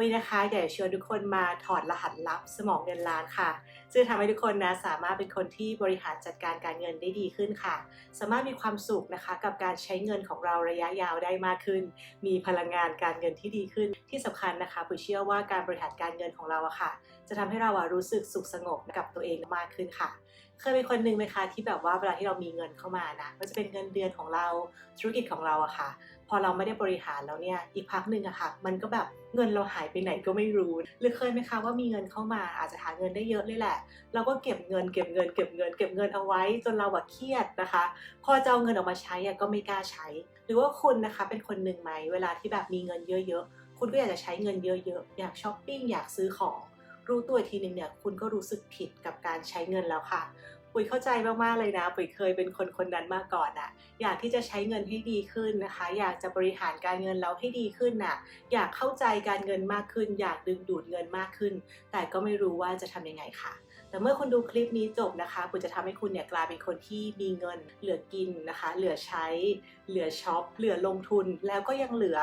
วันนี้นะคะอยากจะชวนทุกคนมาถอดรหัสลับสมองเงินล้านค่ะ ซึ่งทำให้ทุกคนนะสามารถเป็นคนที่บริหารจัดการการเงินได้ดีขึ้นค่ะ สามารถมีความสุขนะคะกับการใช้เงินของเราระยะยาวได้มากขึ้น มีพลังงานการเงินที่ดีขึ้น ที่สำคัญนะคะผมเชื่อว่าการบริหารการเงินของเราอะค่ะ จะทำให้เราอะรู้สึกสุขสงบกับตัวเองมากขึ้นค่ะ เคยเป็นคนหนึ่งไหมคะที่แบบว่าเวลาที่เรามีเงินเข้ามานะก็จะเป็นเงินเดือนของเราธุรกิจของเราอะค่ะ พอเราไม่ได้บริหารแล้วเนี่ยอีกพักหนึ่งอะค่ะ มันก็แบบเงินเราหายไปไหนก็ไม่รู้ หรือเคยไหมคะว่ามีเงินเข้ามาอาจจะหาเงินได้เยอะเลยแหละ เราก็เก็บเงินเก็บเงินเก็บเงินเก็บเงินเอาไว้จนเราอะเครียดนะคะ พอจะเอาเงินออกมาใช้อะก็ไม่กล้าใช้ หรือว่าคุณนะคะเป็นคนหนึ่งไหมเวลาที่แบบมีเงินเยอะๆคุณก็อยากจะใช้เงินเยอะๆอยากช้อปปิ้งอยากซื้อของ รู้ตัวอีกทีหนึ่งเนี่ยคุณก็รู้สึกผิดกับการใช้เงินแล้วค่ะ ปุ๋ยเข้าใจมากๆเลยนะ ปุ๋ยเคยเป็นคนคนนั้นมาก่อนอะอยากที่จะใช้เงินให้ดีขึ้นนะคะ อยากจะบริหารการเงินเราให้ดีขึ้นน่ะ อยากเข้าใจการเงินมากขึ้น อยากดึงดูดเงินมากขึ้น แต่ก็ไม่รู้ว่าจะทำยังไงค่ะแต่เมื่อคุณดูคลิปนี้จบนะคะปุ๋ยจะทำให้คุณเนี่ยกลายเป็นคนที่มีเงิน เหลือกินนะคะ เหลือใช้ เหลือช็อป เหลือลงทุน แล้วก็ยังเหลือ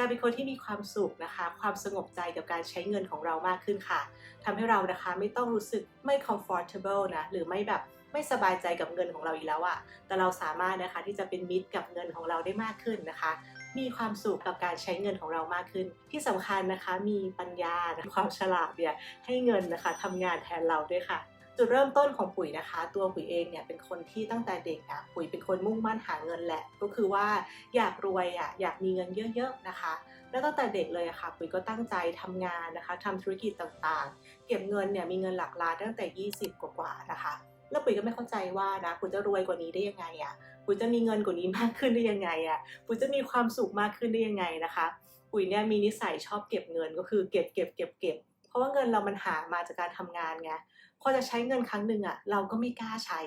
กายเป็นคนที่มีความสุขนะคะ ความสงบใจกับการใช้เงินของเรามากขึ้นค่ะทำให้เรานะคะไม่ต้องรู้สึกไม่ comfortable นะหรือไม่แบบไม่สบายใจกับเงินของเราอีกแล้วอะแต่เราสามารถนะคะที่จะเป็นมิตรกับเงินของเราได้มากขึ้นนะคะ มีความสุขกับการใช้เงินของเรามากขึ้น ที่สำคัญนะคะมีปัญญาความฉลาดเนี่ยให้เงินนะคะทำงานแทนเราด้วยค่ะ จุดเริ่มต้นของปุ๋ยนะคะ ตัวปุ๋ยเองเนี่ยเป็นคนที่ตั้งแต่เด็กอะปุ๋ยเป็นคนมุ่งมั่นหาเงินแหละ ก็คือว่าอยากรวยอะอยากมีเงินเยอะๆนะคะ แล้วตั้งแต่เด็กเลยอะค่ะ ปุ๋ยก็ตั้งใจทำงานนะคะทำธุรกิจต่างๆ เก็บเงินเนี่ยมีเงินหลักล้านตั้งแต่ 20 กว่าๆนะคะแล้วปุ๋ยก็ไม่เข้าใจว่านะปุ๋ยจะรวยกว่านี้ได้ยังไงอะปุ๋ยจะมีเงินกว่านี้มากขึ้นได้ยังไงอะปุ๋ยจะมีความสุขมากขึ้นได้ยังไงนะคะ ปุ๋ยเนี่ยมีนิสัยชอบเก็บเงินก็คือเก็บเก็บเก็บเก็บเพราะว่าเงินเรามันหามาจากการทำงานไง พอจะใช้เงินครั้งหนึ่งอะเราก็ไม่กล้าใช้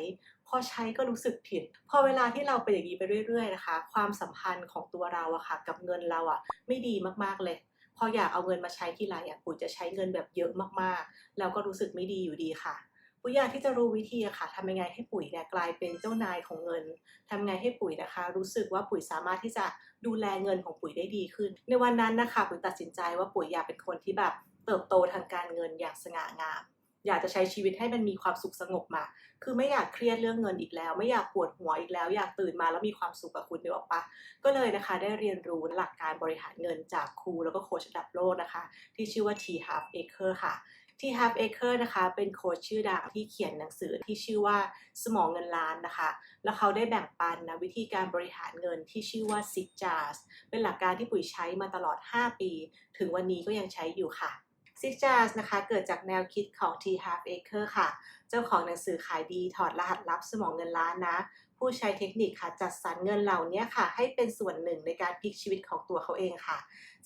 พอใช้ก็รู้สึกผิด พอเวลาที่เราเป็นอย่างนี้ไปเรื่อยๆนะคะ ความสัมพันธ์ของตัวเราอะค่ะ กับเงินเราอะไม่ดีมากๆเลยพออยากเอาเงินมาใช้ที่ไรอะปุ๋ยจะใช้เงินแบบเยอะมากๆ แล้วก็รู้สึกไม่ดีอยู่ดีค่ะ ปุ๋ยอยากที่จะรู้วิธีอะค่ะทำยังไงให้ปุ๋ยเนี่ยกลายเป็นเจ้านายของเงินทำยังไงให้ปุ๋ยนะคะ รู้สึกว่าปุ๋ยสามารถที่จะดูแลเงินของปุ๋ยได้ดีขึ้น ในวันนั้นนะคะปุ๋ยตัดสินใจว่าปุ๋ยอยากเป็นคนที่แบบเติบโตทางการเงินอย่างสง่างาม อยากจะใช้ชีวิตให้มันมีความสุขสงบมา คือไม่อยากเครียดเรื่องเงินอีกแล้ว ไม่อยากปวดหัวอีกแล้ว อยากตื่นมาแล้วมีความสุขกับคุณเดียวปะก็เลยนะคะได้เรียนรู้หลักการบริหารเงินจากครูแล้วก็โค้ชระดับโลกนะคะ ที่ชื่อว่า T Half Acre ค่ะ T Half Acre นะคะเป็นโค้ชชื่อดังที่เขียนหนังสือที่ชื่อว่าสมองเงินล้านนะคะ แล้วเขาได้แบ่งปันนะวิธีการบริหารเงินที่ชื่อว่า Six Jars เป็นหลักการที่ปุ๋ยใช้มาตลอด 5 ปี ถึงวันนี้ก็ยังใช้อยู่ค่ะ Six Jars นะคะเกิดจากแนวคิดของ T Half Acre ค่ะ เจ้าของหนังสือขายดีถอดรหัสลับสมองเงินล้านนะ ผู้ใช้เทคนิคค่ะจัดสรรเงินเหล่านี้ค่ะ ให้เป็นส่วนหนึ่งในการพลิกชีวิตของตัวเขาเองค่ะ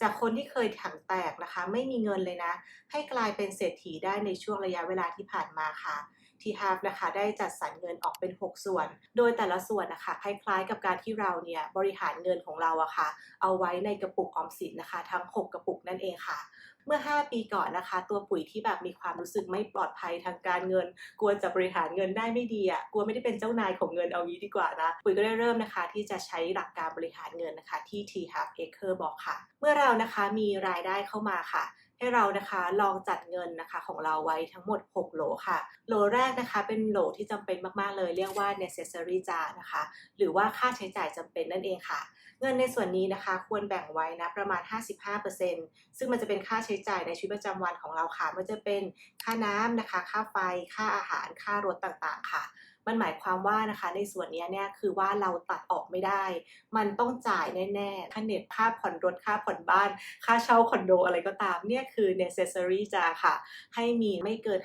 จากคนที่เคยถังแตกนะคะ ไม่มีเงินเลยนะ ให้กลายเป็นเศรษฐีได้ในช่วงระยะเวลาที่ผ่านมาค่ะทีฮาฟนะคะได้จัดสรรเงินออกเป็น 6 ส่วน โดยแต่ละส่วนนะคะคล้ายๆ กับการที่เราเนี่ยบริหารเงินของเราอะค่ะ เอาไว้ในกระปุกออมสินนะคะ ทั้ง 6 กระปุกนั่นเองค่ะ เมื่อ 5 ปีก่อนนะคะ ตัวปุ๋ยที่แบบมีความรู้สึกไม่ปลอดภัยทางการเงิน กลัวจะบริหารเงินได้ไม่ดีอะกลัวไม่ได้เป็นเจ้านายของเงินเอางี้ดีกว่านะปุ๋ยก็ได้เริ่มนะคะ ที่จะใช้หลักการบริหารเงินนะคะที่ T Half Acre บอกค่ะ เมื่อเรานะคะมีรายได้เข้ามาค่ะ ให้เรานะคะลองจัดเงินนะคะของเราไว้ทั้งหมด 6 โหลค่ะ โหลแรกนะคะเป็นโหลที่จำเป็นมากๆเลยเรียกว่า necessary jar นะคะ หรือว่าค่าใช้จ่ายจำเป็นนั่นเองค่ะ เงินในส่วนนี้นะคะควรแบ่งไว้นะประมาณ 55%ซึ่งมันจะเป็นค่าใช้จ่ายในชีวิตประจำวันของเราค่ะม่ว่าจะเป็นค่าน้ำนะคะ ค่าไฟ ค่าอาหาร ค่ารถต่างๆ ค่ะ มันหมายความว่านะคะในส่วนนี้เนี่ยคือว่าเราตัดออกไม่ได้ มันต้องจ่ายแน่ๆค่าเน็ตค่าผ่อนรถค่าผ่อนบ้าน ค่าเช่าคอนโดอะไรก็ตามเนี่ยคือ necessary จ้าค่ะ ให้มีไม่เกิน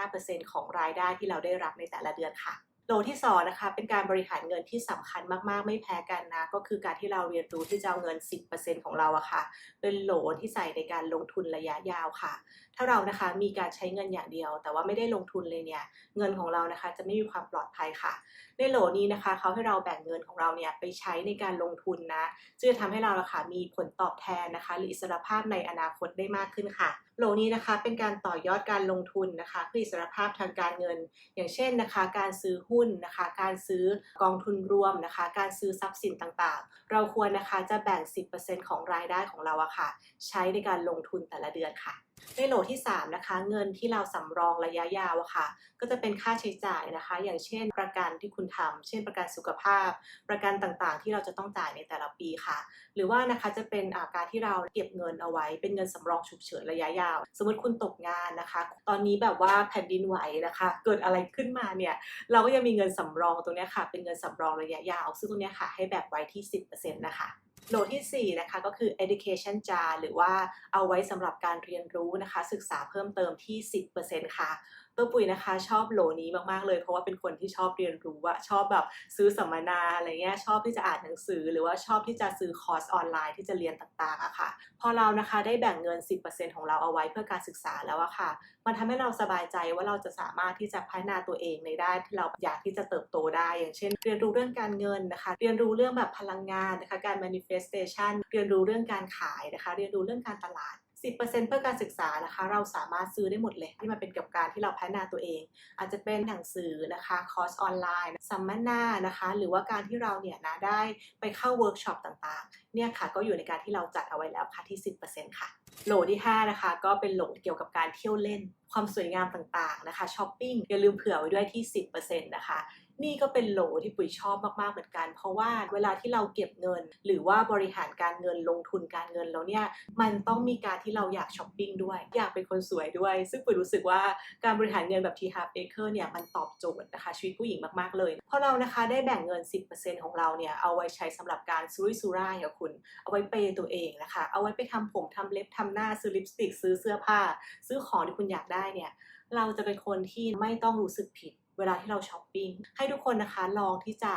55%ของรายได้ที่เราได้รับในแต่ละเดือนค่ะ โลที่สองนะคะเป็นการบริหารเงินที่สำคัญมากๆ ไม่แพ้กันนะ ก็คือการที่เราเรียนรู้ที่จะเอาเงิน 10%ของเราอะค่ะ เป็นโหลที่ใส่ในการลงทุนระยะยาวค่ะ ถ้าเรานะคะมีการใช้เงินอย่างเดียว แต่ว่าไม่ได้ลงทุนเลยเนี่ยเงินของเรานะคะจะไม่มีความปลอดภัยค่ะ ในโหลนี้นะคะเขาให้เราแบ่งเงินของเราเนี่ยไปใช้ในการลงทุนนะซึ่งจะทำให้เราะค่ะมีผลตอบแทนนะคะ หรืออิสรภาพในอนาคตได้มากขึ้นค่ะโหลนี้นะคะเป็นการต่อยอดการลงทุนนะคะเพื่ออิสรภาพทางการเงิน อย่างเช่นนะคะ การซื้อหุ้นนะคะ การซื้อกองทุนรวมนะคะ การซื้อทรัพย์สินต่างๆ เราควรนะคะจะแบ่ง 10%ของรายได้ของเราอะค่ะ ใช้ในการลงทุนแต่ละเดือนค่ะ ในโหลที่ 3 นะคะ เงินที่เราสำรองระยะยาวอะค่ะ ก็จะเป็นค่าใช้จ่ายนะคะ อย่างเช่น ประกันที่คุณทำเช่นประกันสุขภาพ ประกันต่างๆ ที่เราจะต้องจ่ายในแต่ละปีค่ะ หรือว่านะคะจะเป็นอาการที่เราเก็บเงินเอาไว้ เป็นเงินสำรองฉุกเฉินระยะยาว สมมติคุณตกงานนะคะ ตอนนี้แบบว่าแผ่นดินไหวนะคะ เกิดอะไรขึ้นมาเนี่ยเราก็ยังมีเงินสำรองตรงนี้ค่ะ เป็นเงินสำรองระยะยาว ซึ่งตรงนี้ค่ะให้แบ่งไว้ที่ 10%นะคะ โหลที่ 4 นะคะก็คือ education jar หรือว่าเอาไว้สำหรับการเรียนรู้นะคะ ศึกษาเพิ่มเติมที่ 10%ค่ะ ตัวปุ๋ยนะคะชอบโหลนี้มากๆเลยเพราะว่าเป็นคนที่ชอบเรียนรู้อะชอบแบบซื้อสัมมนาอะไรเงี้ยชอบที่จะอ่านหนังสือ หรือว่าชอบที่จะซื้อคอร์สออนไลน์ที่จะเรียนต่างๆอะค่ะ พอเรานะคะได้แบ่งเงิน 10%ของเราเอาไว้เพื่อการศึกษาแล้วอะค่ะ มันทำให้เราสบายใจว่าเราจะสามารถที่จะพัฒนาตัวเองในด้านที่เราอยากที่จะเติบโตได้ อย่างเช่น เรียนรู้เรื่องการเงินนะคะ เรียนรู้เรื่องแบบพลังงานนะคะการ manifestation เรียนรู้เรื่องการขายนะคะ เรียนรู้เรื่องการตลาด 10%เพื่อการศึกษานะคะ เราสามารถซื้อได้หมดเลย ที่มันเป็นกับการที่เราพัฒนาตัวเอง อาจจะเป็นหนังสือนะคะคอร์สออนไลน์สัมมนานะคะ หรือว่าการที่เราเนี่ยนะได้ไปเข้าเวิร์กช็อปต่างๆเนี่ยค่ะก็อยู่ในการที่เราจัดเอาไว้แล้วค่ะที่ 10%ค่ะ โหลที่5นะคะก็เป็นโหลเกี่ยวกับการเที่ยวเล่น ความสวยงามต่างๆนะคะช้อปปิ้งอย่าลืมเผื่อไว้ด้วยที่ 10%นะคะนี่ก็เป็นโหลที่ปุ๋ยชอบมากๆเหมือนกัน เพราะว่าเวลาที่เราเก็บเงิน หรือว่าบริหารการเงินลงทุนการเงินแล้วเนี่ยมันต้องมีการที่เราอยากช้อปปิ้งด้วย อยากเป็นคนสวยด้วย ซึ่งปุ๋ยรู้สึกว่าการบริหารเงินแบบ T Half Acre เนี่ยมันตอบโจทย์นะคะชีวิตผู้หญิงมากๆเลย เพราะเรานะคะได้แบ่งเงิน 10%ของเราเนี่ยเอาไว้ใช้สำหรับการซุรุ่ยซุร่ายค่ะคุณ เอาไว้เปย์ตัวเองนะคะ เอาไว้ไปทำผมทำเล็บทำหน้าซื้อลิปสติกซื้อเสื้อผ้า ซื้อของที่คุณอยากได้เนี่ยเราจะเป็นคนที่ไม่ต้องรู้สึกผิดเวลาที่เราช้อปปิ้งให้ทุกคนนะคะลองที่จะ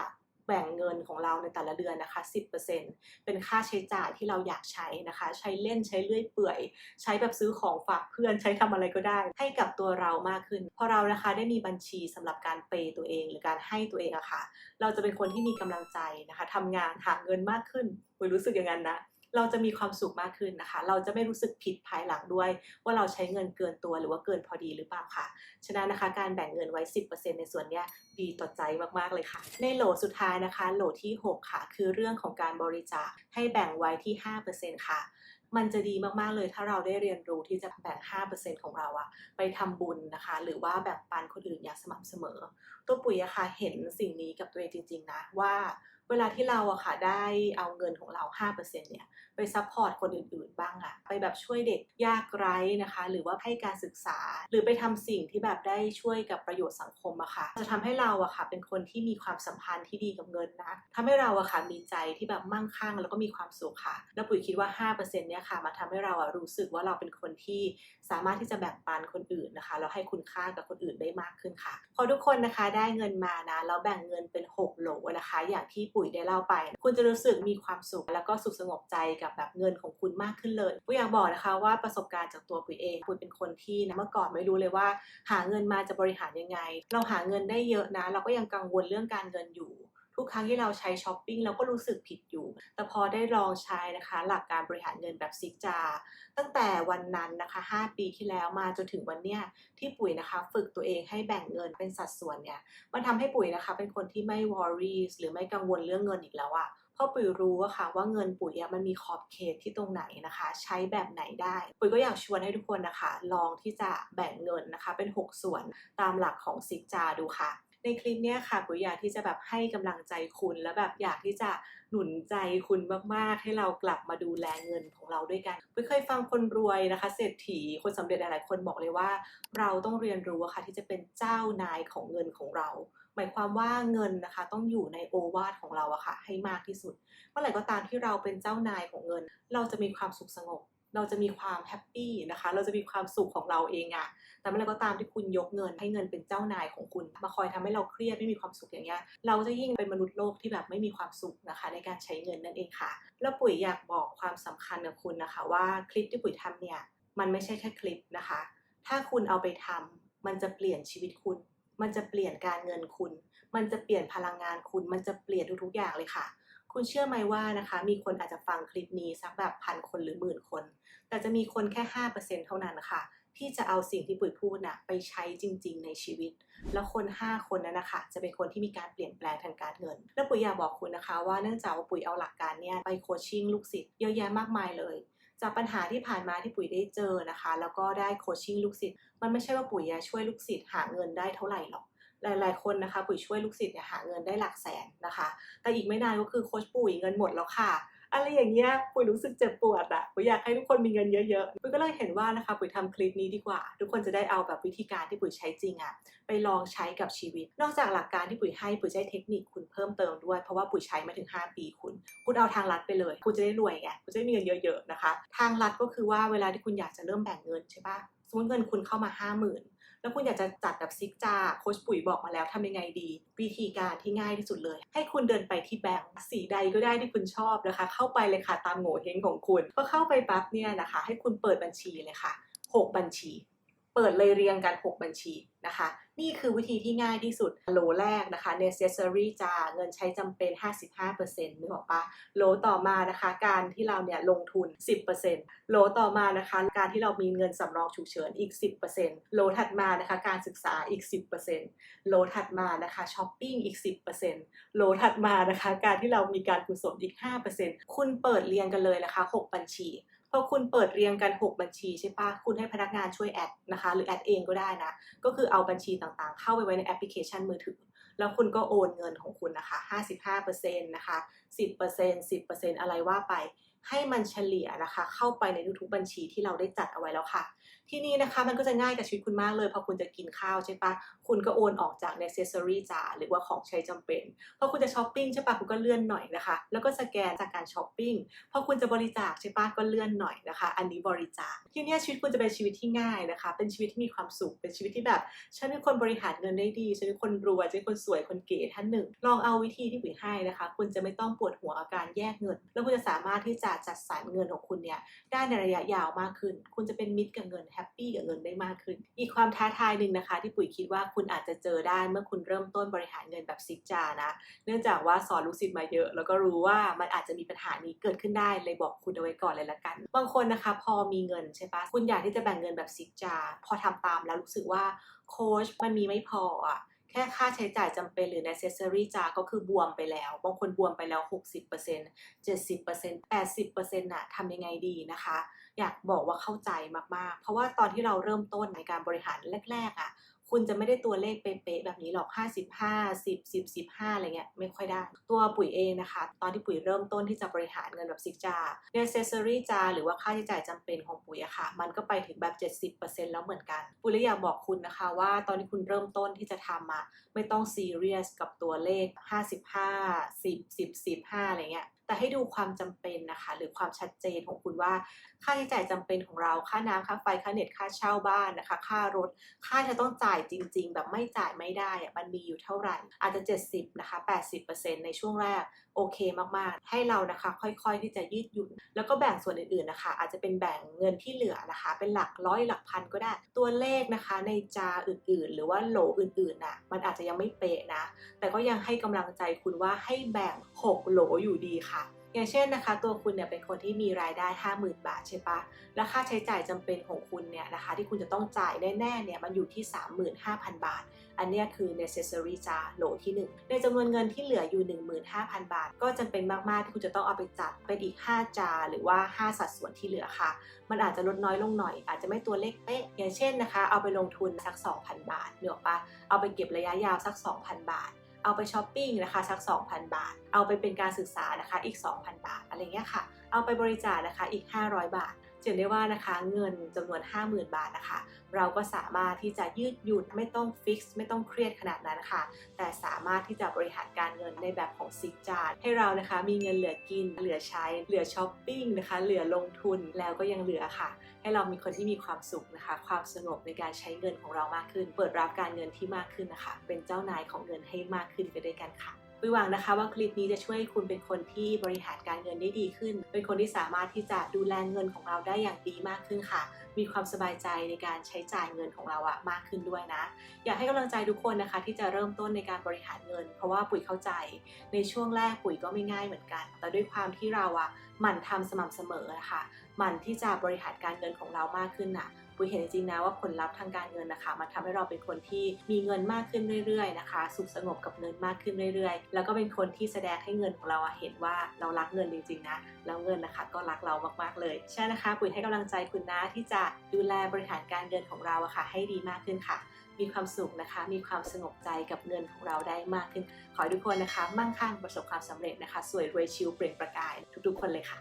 แบ่งเงินของเราในแต่ละเดือนนะคะ 10%เป็นค่าใช้จ่ายที่เราอยากใช้นะคะ ใช้เล่นใช้เลื่อยเปื่อย ใช้แบบซื้อของฝากเพื่อนใช้ทำอะไรก็ได้ ให้กับตัวเรามากขึ้น พอเรานะคะได้มีบัญชีสำหรับการเปย์ตัวเอง หรือการให้ตัวเองอะค่ะ เราจะเป็นคนที่มีกำลังใจนะคะทำงานหาเงินมากขึ้นปุ๋ยรู้สึกอย่างนั้นนะ เราจะมีความสุขมากขึ้นนะคะ เราจะไม่รู้สึกผิดภายหลังด้วย ว่าเราใช้เงินเกินตัวหรือว่าเกินพอดีหรือเปล่าค่ะ ฉะนั้นนะคะ การแบ่งเงินไว้ 10%ในส่วนนี้ดีต่อใจมากๆเลยค่ะ ในโหลสุดท้ายนะคะ โหลที่ 6 ค่ะ คือเรื่องของการบริจาคให้แบ่งไว้ที่ 5%ค่ะมันจะดีมากๆเลยถ้าเราได้เรียนรู้ที่จะแบ่ง 5%ของเราอะไปทำบุญนะคะ หรือว่าแบ่งปันคนอื่นอย่างสม่ำเสมอ ตัวปุ๋ยอะค่ะเห็นสิ่งนี้กับตัวเองจริง ๆ นะว่า เวลาที่เราอะค่ะได้เอาเงินของเรา5%เนี่ย ซัพพอร์ตคนอื่นๆบ้างอะไปแบบช่วยเด็กยากไร้นะคะ หรือว่าให้การศึกษา หรือไปทำสิ่งที่แบบได้ช่วยกับประโยชน์สังคมอะค่ะ จะทำให้เราอะค่ะ เป็นคนที่มีความสัมพันธ์ที่ดีกับเงินนะทำให้เราอะค่ะมีใจที่แบบมั่งคั่ง แล้วก็มีความสุขค่ะ แล้วปุ๋ยคิดว่า 5%เนี่ยค่ะ มาทำให้เราอะรู้สึกว่าเราเป็นคนที่สามารถที่จะแบ่งปันคนอื่นนะคะแล้วให้คุณค่ากับคนอื่นได้มากขึ้นค่ะ พอทุกคนนะคะได้เงินมานะแล้วแบ่งเงินเป็น 6 โหลนะคะ อย่างที่ปุ๋ยได้เล่าไป คุณจะรู้สึกมีความสุขแล้วก็สุขสงบใจกับแบบเงินของคุณมากขึ้นเลยปุ๋ยอยากบอกนะคะว่าประสบการณ์จากตัวปุ๋ยเองปุ๋ยเป็นคนที่นะเมื่อก่อนไม่รู้เลยว่า หาเงินมาจะบริหารยังไง เราหาเงินได้เยอะนะ เราก็ยังกังวลเรื่องการเงินอยู่ทุกครั้งที่เราใช้ช้อปปิ้งเราก็รู้สึกผิดอยู่ แต่พอได้ลองใช้นะคะ หลักการบริหารเงินแบบซิกจา ตั้งแต่วันนั้นนะคะ 5 ปีที่แล้วมาจนถึงวันเนี้ยที่ปุ๋ยนะคะ ฝึกตัวเองให้แบ่งเงินเป็นสัดส่วนเนี่ย มันทำให้ปุ๋ยนะคะ เป็นคนที่ไม่ worries หรือไม่กังวลเรื่องเงินอีกแล้วอะ พราะปุ๋ยรู้อะค่ะว่าเงินปุ๋ยมันมีขอบเขตที่ตรงไหนนะคะ ใช้แบบไหนได้ ปุ๋ยก็อยากชวนให้ทุกคนนะคะ ลองที่จะแบ่งเงินนะคะเป็น 6 ส่วนตามหลักของซิกจาดูค่ะในคลิปเนี้ยค่ะปุ๋ยอยากที่จะแบบให้กำลังใจคุณแล้วแบบอยากที่จะหนุนใจคุณมากๆ ให้เรากลับมาดูแลเงินของเราด้วยกันปุ๋ยเคยฟังคนรวยนะคะ เศรษฐีคนสำเร็จหลายๆคนบอกเลยว่า เราต้องเรียนรู้อะค่ะที่จะเป็นเจ้านายของเงินของเรา หมายความว่าเงินนะคะต้องอยู่ในโอวาทของเราอะค่ะให้มากที่สุด เมื่อไหร่ก็ตามที่เราเป็นเจ้านายของเงิน เราจะมีความสุขสงบ เราจะมีความแฮปปี้นะคะ เราจะมีความสุขของเราเองอะแต่เมื่อไหร่ก็ตามที่คุณยกเงินให้เงินเป็นเจ้านายของคุณ มาคอยทำให้เราเครียดไม่มีความสุขอย่างเงี้ย เราจะยิ่งเป็นมนุษย์โลกที่แบบไม่มีความสุขนะคะ ในการใช้เงินนั่นเองค่ะ แล้วปุ๋ยอยากบอกความสำคัญกับคุณนะคะ ว่าคลิปที่ปุ๋ยทำเนี่ยมันไม่ใช่แค่คลิปนะคะ ถ้าคุณเอาไปทำมันจะเปลี่ยนชีวิตคุณ มันจะเปลี่ยนการเงินคุณ มันจะเปลี่ยนพลังงานคุณ มันจะเปลี่ยนทุกๆอย่างเลยค่ะ คุณเชื่อไหมว่านะคะ มีคนอาจจะฟังคลิปนี้สักแบบพันคนหรือหมื่นคน แต่จะมีคนแค่5%เท่านั้นค่ะที่จะเอาสิ่งที่ปุ๋ยพูดน่ะไปใช้จริง ๆ ในชีวิต แล้วคน 5 คนนั้นนะคะจะเป็นคนที่มีการเปลี่ยนแปลงทางการเงิน แล้วปุ๋ยอยากบอกคุณนะคะ ว่าเนื่องจากว่าปุ๋ยเอาหลักการเนี่ยไปโคชชิ่งลูกศิษย์เยอะแยะมากมายเลย จากปัญหาที่ผ่านมาที่ปุ๋ยได้เจอนะคะ แล้วก็ได้โคชชิ่งลูกศิษย์มันไม่ใช่ว่าปุ๋ยจะช่วยลูกศิษย์หาเงินได้เท่าไหร่หรอกหลาย ๆ คนนะคะ ปุ๋ยช่วยลูกศิษย์เนี่ยหาเงินได้หลักแสนนะคะ แต่อีกไม่นานก็คือโคชปุ๋ยเงินหมดแล้วค่ะ อะไรอย่างเงี้ยปุ๋ยรู้สึกเจ็บปวดอะปุ๋ยอยากให้ทุกคนมีเงินเยอะๆปุ๋ยก็เลยเห็นว่านะคะปุ๋ยทำคลิปนี้ดีกว่า ทุกคนจะได้เอาแบบวิธีการที่ปุ๋ยใช้จริงอะไปลองใช้กับชีวิต นอกจากหลักการที่ปุ๋ยให้ปุ๋ยใช้เทคนิคคุณเพิ่มเติมด้วย เพราะว่าปุ๋ยใช้มาถึง 5 ปีคุณ คุณเอาทางลัดไปเลย คุณจะได้รวยไงคุณจะได้มีเงินเยอะ ๆนะคะ ทางลัดก็คือว่าเวลาที่คุณอยากจะเริ่มแบ่งเงินใช่ปะสมมติเงินคุณเข้ามา 5 0,000 แล้วคุณอยากจะจัดแบบซิกจาโค้ชปุ๋ยบอกมาแล้วทำยังไงดี วิธีการที่ง่ายที่สุดเลย ให้คุณเดินไปที่แบงก์สีใดก็ได้ที่คุณชอบนะคะ เข้าไปเลยค่ะตามโง่เฮงของคุณพอเข้าไปปั๊บเนี่ยนะคะ ให้คุณเปิดบัญชีเลยค่ะ 6 บัญชี เปิดเลยเรียงกัน 6 บัญชีนะคะ นี่คือวิธีที่ง่ายที่สุดโลแรกนะคะ necessary จ้าเงินใช้จำเป็น 55%นึกออกปะโลต่อมานะคะ การที่เราเนี่ยลงทุน 10%โลต่อมานะคะ การที่เรามีเงินสำรองฉุกเฉินอีก 10%โลถัดมานะคะ การศึกษาอีก 10%โลถัดมานะคะช้อปปิ้งอีก 10%โลถัดมานะคะ การที่เรามีการกุศลอีก 5%คุณเปิดเรียงกันเลยนะคะ 6 บัญชี พอคุณเปิดเรียงกัน 6 บัญชีใช่ปะคุณให้พนักงานช่วยแอดนะคะ หรือแอดเองก็ได้นะ ก็คือเอาบัญชีต่างๆ เข้าไปไว้ในแอปพลิเคชันมือถือ แล้วคุณก็โอนเงินของคุณนะคะ 55%นะคะ 10% 10%อะไรว่าไป ให้มันเฉลี่ยนะคะ เข้าไปในทุกๆบัญชีที่เราได้จัดเอาไว้แล้วค่ะ ที่นี่นะคะมันก็จะง่ายกับชีวิตคุณมากเลยพอคุณจะกินข้าวใช่ปะคุณก็โอนออกจาก necessary จ่าหรือว่าของใช้จำเป็นพอคุณจะช้อปปิ้งใช่ปะคุณก็เลื่อนหน่อยนะคะ แล้วก็สแกนจากการช้อปปิ้งพอคุณจะบริจาคใช่ปะก็เลื่อนหน่อยนะคะ อันนี้บริจาคที่นี่ชีวิตคุณจะเป็นชีวิตที่ง่ายนะคะ เป็นชีวิตที่มีความสุขเป็นชีวิตที่แบบฉันเป็นคนบริหารเงินได้ดีฉันเป็นคนรวยฉันเป็นคนสวยคนเก๋ท่านหนึ่ง ลองเอาวิธีที่ปุ๋ยให้นะคะ คุณจะไม่ต้องปวดหัวกับการแยกเงิน แล้วคุณจะสามารถที่จะจัดสรรเงินของคุณเนี่ยได้ในระยะยาวมากขึ้น คุณจะเป็นมิตรกับเงินแปปี้กับเงินได้มากขึ้น อีกความท้าทายหนึ่งนะคะ ที่ปุ๋ยคิดว่าคุณอาจจะเจอได้เมื่อคุณเริ่มต้นบริหารเงินแบบซิกจานะ เนื่องจากว่าสอนลูกศิษย์มาเยอะ แล้วก็รู้ว่ามันอาจจะมีปัญหานี้เกิดขึ้นได้เลยบอกคุณเอาไว้ก่อนเลยละกัน บางคนนะคะ พอมีเงินใช่ปะคุณอยากที่จะแบ่งเงินแบบซิกจาพอทำตามแล้วรู้สึกว่าโค้ชมันมีไม่พออะแค่ค่าใช้จ่ายจำเป็นหรือ necessary จาก็คือบวมไปแล้ว บางคนบวมไปแล้ว 60% 70% 80%น่ะทำยังไงดีนะคะ อยากบอกว่าเข้าใจมากๆ เพราะว่าตอนที่เราเริ่มต้นในการบริหารแรกๆอะคุณจะไม่ได้ตัวเลขเป๊ะๆแบบนี้หรอก 55 10 10 15 อะไรเงี้ยไม่ค่อยได้ ตัวปุ๋ยเองนะคะ ตอนที่ปุ๋ยเริ่มต้นที่จะบริหารเงินแบบซิกจา necessary จาหรือว่าค่าใช้จ่ายจำเป็นของปุ๋ยอะค่ะ มันก็ไปถึงแบบ 70%แล้วเหมือนกัน ปุ๋ยเลยอยากบอกคุณนะคะว่าตอนที่คุณเริ่มต้นที่จะทำอะไม่ต้องซีเรียสกับตัวเลข 55 10 10 15 อะไรเงี้ย แต่ให้ดูความจำเป็นนะคะ หรือความชัดเจนของคุณว่า ค่าใช้จ่ายจำเป็นของเราค่าน้ำค่าไฟค่าเน็ตค่าเช่าบ้านนะคะ ค่ารถ ค่าจะต้องจ่ายจริง ๆ แบบไม่จ่ายไม่ได้อะมันมีอยู่เท่าไหร่ อาจจะ 70นะคะ80%ในช่วงแรกโอเคมากๆ ให้เรานะคะ ค่อยๆที่จะยืดหยุ่น แล้วก็แบ่งส่วนอื่นๆนะคะ อาจจะเป็นแบ่งเงินที่เหลือนะคะ เป็นหลักร้อยหลักพันก็ได้ ตัวเลขนะคะในจาอื่นๆ หรือว่าโหลอื่นๆน่ะมันอาจจะยังไม่เป๊ะนะ แต่ก็ยังให้กำลังใจคุณว่าให้แบ่ง 6 โหลอยู่ดีค่ะอย่างเช่นนะคะตัวคุณเนี่ยเป็นคนที่มีรายได้ 50,000 บาทใช่ปะแล้วค่าใช้จ่ายจำเป็นของคุณเนี่ยนะคะที่คุณจะต้องจ่ายแน่ๆเนี่ยมันอยู่ที่ 35,000 บาท อันนี้คือ necessary จาโหลที่ 1 ในจำนวนเงินที่เหลืออยู่ 15,000 บาท ก็จำเป็นมาก ๆ ที่คุณจะต้องเอาไปจัดเป็นอีก 5 จาหรือว่า 5 สัดส่วนที่เหลือค่ะ มันอาจจะลดน้อยลงหน่อย อาจจะไม่ตัวเลขเป๊ะอย่างเช่นนะคะ เอาไปลงทุนสัก 2,000 บาทเนกออปะเอาไปเก็บระยะยาวสัก 2,000 บาทเอาไปช้อปปิ้งนะคะสัก 2,000 บาท เอาไปเป็นการศึกษานะคะอีก 2,000 บาท อะไรเงี้ยค่ะ เอาไปบริจาคนะคะอีก 500 บาท เห็นได้ว่านะคะเงินจำนวน 50,000 บาทนะคะ เราก็สามารถที่จะยืดหยุ่นไม่ต้องฟิกซ์ไม่ต้องเครียดขนาดนั้นค่ะ แต่สามารถที่จะบริหารการเงินในแบบของซิกจาร์ให้เรานะคะ มีเงินเหลือกิน เหลือใช้ เหลือช้อปปิ้งนะคะ เหลือลงทุนแล้วก็ยังเหลือค่ะ ให้เรามีคนที่มีความสุขนะคะ ความสงบในการใช้เงินของเรามากขึ้น เปิดรับการเงินที่มากขึ้นนะคะ เป็นเจ้านายของเงินให้มากขึ้นไปด้วยกันค่ะ ปุ๋ยหวังนะคะว่าคลิปนี้จะช่วยให้คุณเป็นคนที่บริหารการเงินได้ดีขึ้น เป็นคนที่สามารถที่จะดูแลเงินของเราได้อย่างดีมากขึ้นค่ะ มีความสบายใจในการใช้จ่ายเงินของเราอะมากขึ้นด้วยนะ อยากให้กำลังใจทุกคนนะคะ ที่จะเริ่มต้นในการบริหารเงิน เพราะว่าปุ๋ยเข้าใจในช่วงแรกปุ๋ยก็ไม่ง่ายเหมือนกัน แต่ด้วยความที่เราอะหมั่นทำสม่ำเสมอนะคะหมั่นที่จะบริหารการเงินของเรามากขึ้นน่ะ ปุ๋ยเห็นจริงๆนะว่าผลลัพธ์ทางการเงินนะคะมันทำให้เราเป็นคนที่มีเงินมากขึ้นเรื่อยๆนะคะ สุขสงบกับเงินมากขึ้นเรื่อยๆ แล้วก็เป็นคนที่แสดงให้เงินของเราเห็นว่าเรารักเงินจริงๆนะแล้วเงินนะคะก็รักเรามากๆเลยใช่นะคะปุ๋ยให้กำลังใจคุณนะที่จะดูแลบริหารการเงินของเราอะค่ะให้ดีมากขึ้นค่ะ มีความสุขนะคะ มีความสงบใจกับเงินของเราได้มากขึ้น ขอให้ทุกคนนะคะ มั่งคั่งประสบความสำเร็จนะคะ สวยรวยชิวเปล่งประกายทุกๆคนเลยค่ะ